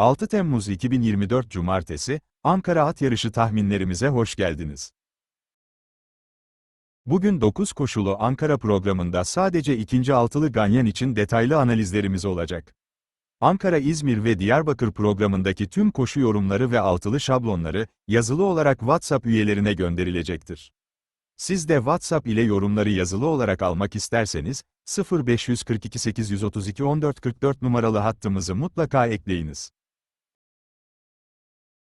6 Temmuz 2024 Cumartesi, Ankara At Yarışı tahminlerimize hoş geldiniz. Bugün 9 koşulu Ankara programında sadece ikinci altılı Ganyan için detaylı analizlerimiz olacak. Ankara, İzmir ve Diyarbakır programındaki tüm koşu yorumları ve altılı şablonları, yazılı olarak WhatsApp üyelerine gönderilecektir. Siz de WhatsApp ile yorumları yazılı olarak almak isterseniz, 0542 832 1444 numaralı hattımızı mutlaka ekleyiniz.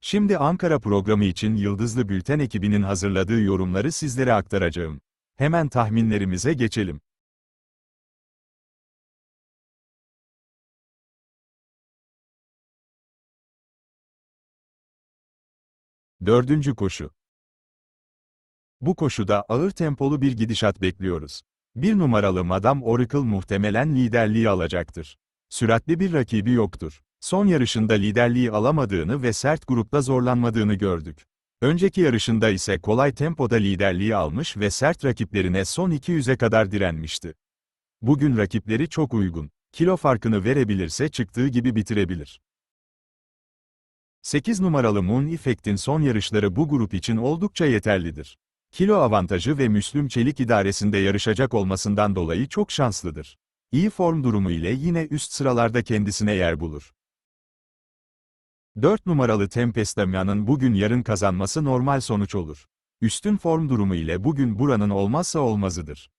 Şimdi Ankara programı için Yıldızlı Bülten ekibinin hazırladığı yorumları sizlere aktaracağım. Hemen tahminlerimize geçelim. Dördüncü koşu. Bu koşuda ağır tempolu bir gidişat bekliyoruz. Bir numaralı Madame Oracle muhtemelen liderliği alacaktır. Süratli bir rakibi yoktur. Son yarışında liderliği alamadığını ve sert grupta zorlanmadığını gördük. Önceki yarışında ise kolay tempoda liderliği almış ve sert rakiplerine son 200'e kadar direnmişti. Bugün rakipleri çok uygun. Kilo farkını verebilirse çıktığı gibi bitirebilir. 8 numaralı Moon Effect'in son yarışları bu grup için oldukça yeterlidir. Kilo avantajı ve Müslüm Çelik idaresinde yarışacak olmasından dolayı çok şanslıdır. İyi form durumu ile yine üst sıralarda kendisine yer bulur. 4 numaralı Tempestamia'nın bugün yarın kazanması normal sonuç olur. Üstün form durumu ile bugün buranın olmazsa olmazıdır.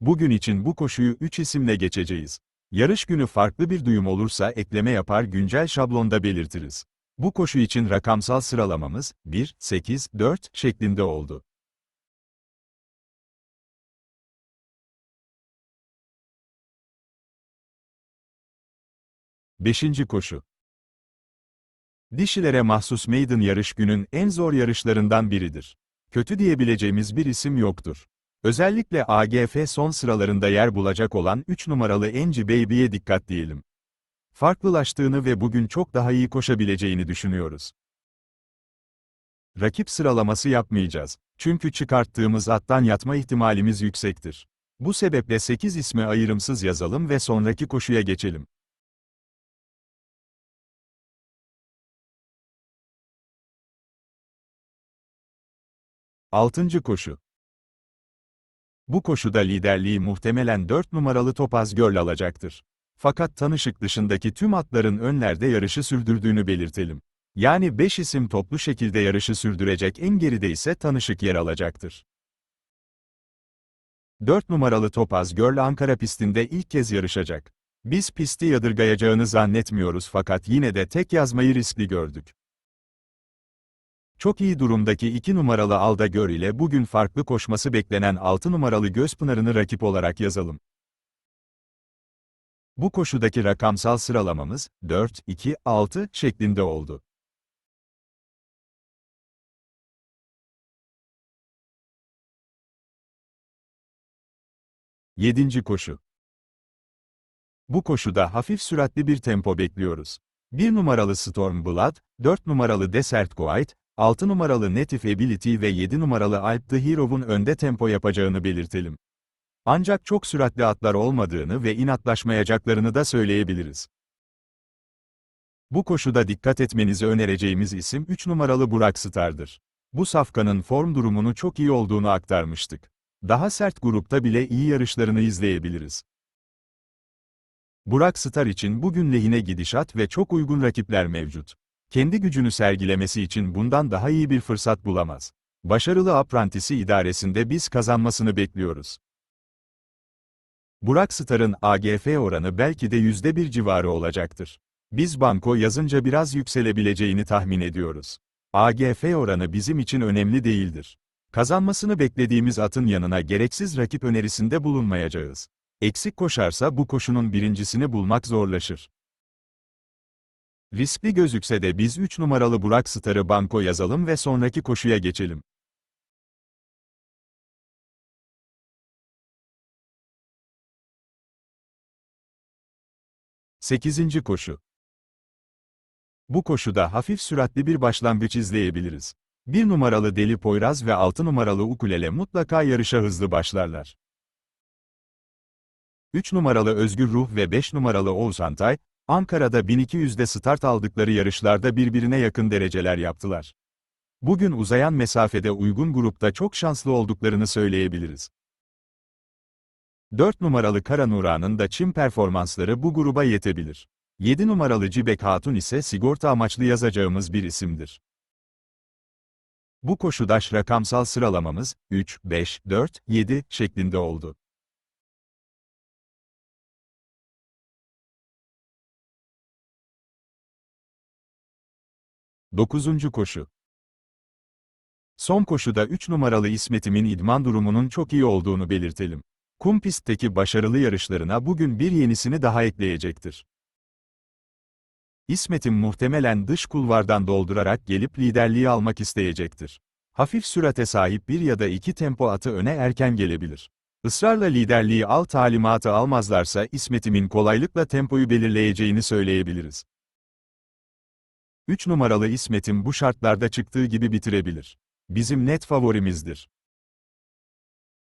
Bugün için bu koşuyu 3 isimle geçeceğiz. Yarış günü farklı bir duyum olursa ekleme yapar güncel şablonda belirtiriz. Bu koşu için rakamsal sıralamamız 1, 8, 4 şeklinde oldu. Beşinci koşu. Dişilere mahsus maiden yarış günün en zor yarışlarından biridir. Kötü diyebileceğimiz bir isim yoktur. Özellikle AGF son sıralarında yer bulacak olan 3 numaralı Enci Baby'ye dikkat diyelim. Farklılaştığını ve bugün çok daha iyi koşabileceğini düşünüyoruz. Rakip sıralaması yapmayacağız. Çünkü çıkarttığımız attan yatma ihtimalimiz yüksektir. Bu sebeple 8 ismi ayrımsız yazalım ve sonraki koşuya geçelim. Altıncı koşu. Bu koşuda liderliği muhtemelen 4 numaralı Topaz Girl alacaktır. Fakat tanışık dışındaki tüm atların önlerde yarışı sürdürdüğünü belirtelim. Yani 5 isim toplu şekilde yarışı sürdürecek en geride ise tanışık yer alacaktır. 4 numaralı Topaz Girl Ankara pistinde ilk kez yarışacak. Biz pisti yadırgayacağını zannetmiyoruz fakat yine de tek yazmayı riskli gördük. Çok iyi durumdaki 2 numaralı Alda Gör ile bugün farklı koşması beklenen 6 numaralı Gözpınar'ını rakip olarak yazalım. Bu koşudaki rakamsal sıralamamız 4, 2, 6 şeklinde oldu. Yedinci koşu. Bu koşuda hafif süratli bir tempo bekliyoruz. 1 numaralı Storm Blood, 4 numaralı Desert Quiet, 6 numaralı Native Ability ve 7 numaralı Alp the Hero'nun önde tempo yapacağını belirtelim. Ancak çok süratli atlar olmadığını ve inatlaşmayacaklarını da söyleyebiliriz. Bu koşuda dikkat etmenizi önereceğimiz isim 3 numaralı Burak Star'dır. Bu safkanın form durumunu çok iyi olduğunu aktarmıştık. Daha sert grupta bile iyi yarışlarını izleyebiliriz. Burak Star için bugün lehine gidişat ve çok uygun rakipler mevcut. Kendi gücünü sergilemesi için bundan daha iyi bir fırsat bulamaz. Başarılı aprantisi idaresinde biz kazanmasını bekliyoruz. Burak Star'ın AGF oranı belki de %1 civarı olacaktır. Biz banko yazınca biraz yükselebileceğini tahmin ediyoruz. AGF oranı bizim için önemli değildir. Kazanmasını beklediğimiz atın yanına gereksiz rakip önerisinde bulunmayacağız. Eksik koşarsa bu koşunun birincisini bulmak zorlaşır. Riskli gözükse de biz 3 numaralı Burak Star'ı banko yazalım ve sonraki koşuya geçelim. Sekizinci koşu. Bu koşuda hafif süratli bir başlangıç izleyebiliriz. 1 numaralı Deli Poyraz ve 6 numaralı Ukulele mutlaka yarışa hızlı başlarlar. 3 numaralı Özgür Ruh ve 5 numaralı Oğuz Antay, Ankara'da 1200'de start aldıkları yarışlarda birbirine yakın dereceler yaptılar. Bugün uzayan mesafede uygun grupta çok şanslı olduklarını söyleyebiliriz. 4 numaralı Kara Nura'nın da çim performansları bu gruba yetebilir. 7 numaralı Cibek Hatun ise sigorta amaçlı yazacağımız bir isimdir. Bu koşudaş rakamsal sıralamamız 3, 5, 4, 7 şeklinde oldu. Dokuzuncu koşu. Son koşuda 3 numaralı İsmet'imin idman durumunun çok iyi olduğunu belirtelim. Kum pistteki başarılı yarışlarına bugün bir yenisini daha ekleyecektir. İsmet'im muhtemelen dış kulvardan doldurarak gelip liderliği almak isteyecektir. Hafif sürate sahip bir ya da iki tempo atı öne erken gelebilir. Israrla liderliği al talimatı almazlarsa İsmet'imin kolaylıkla tempoyu belirleyeceğini söyleyebiliriz. 3 numaralı İsmet'im bu şartlarda çıktığı gibi bitirebilir. Bizim net favorimizdir.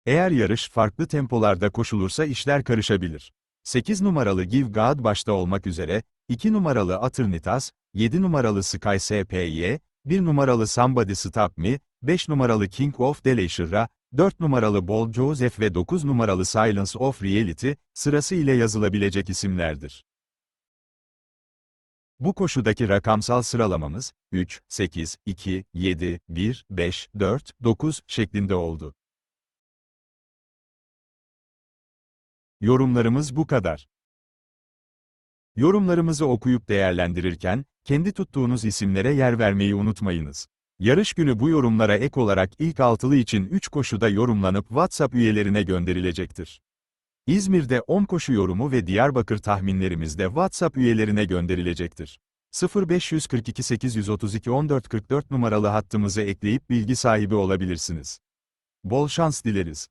Eğer yarış farklı tempolarda koşulursa işler karışabilir. 8 numaralı Give God başta olmak üzere, 2 numaralı Aternitas, 7 numaralı Sky SPY, 1 numaralı Somebody Stop Me, 5 numaralı King of Delashira, 4 numaralı Bold Joseph ve 9 numaralı Silence of Reality, sırası ile yazılabilecek isimlerdir. Bu koşudaki rakamsal sıralamamız, 3, 8, 2, 7, 1, 5, 4, 9 şeklinde oldu. Yorumlarımız bu kadar. Yorumlarımızı okuyup değerlendirirken, kendi tuttuğunuz isimlere yer vermeyi unutmayınız. Yarış günü bu yorumlara ek olarak ilk altılı için 3 koşuda yorumlanıp WhatsApp üyelerine gönderilecektir. İzmir'de 10 koşu yorumu ve Diyarbakır tahminlerimiz de WhatsApp üyelerine gönderilecektir. 0542 832 1444 numaralı hattımızı ekleyip bilgi sahibi olabilirsiniz. Bol şans dileriz.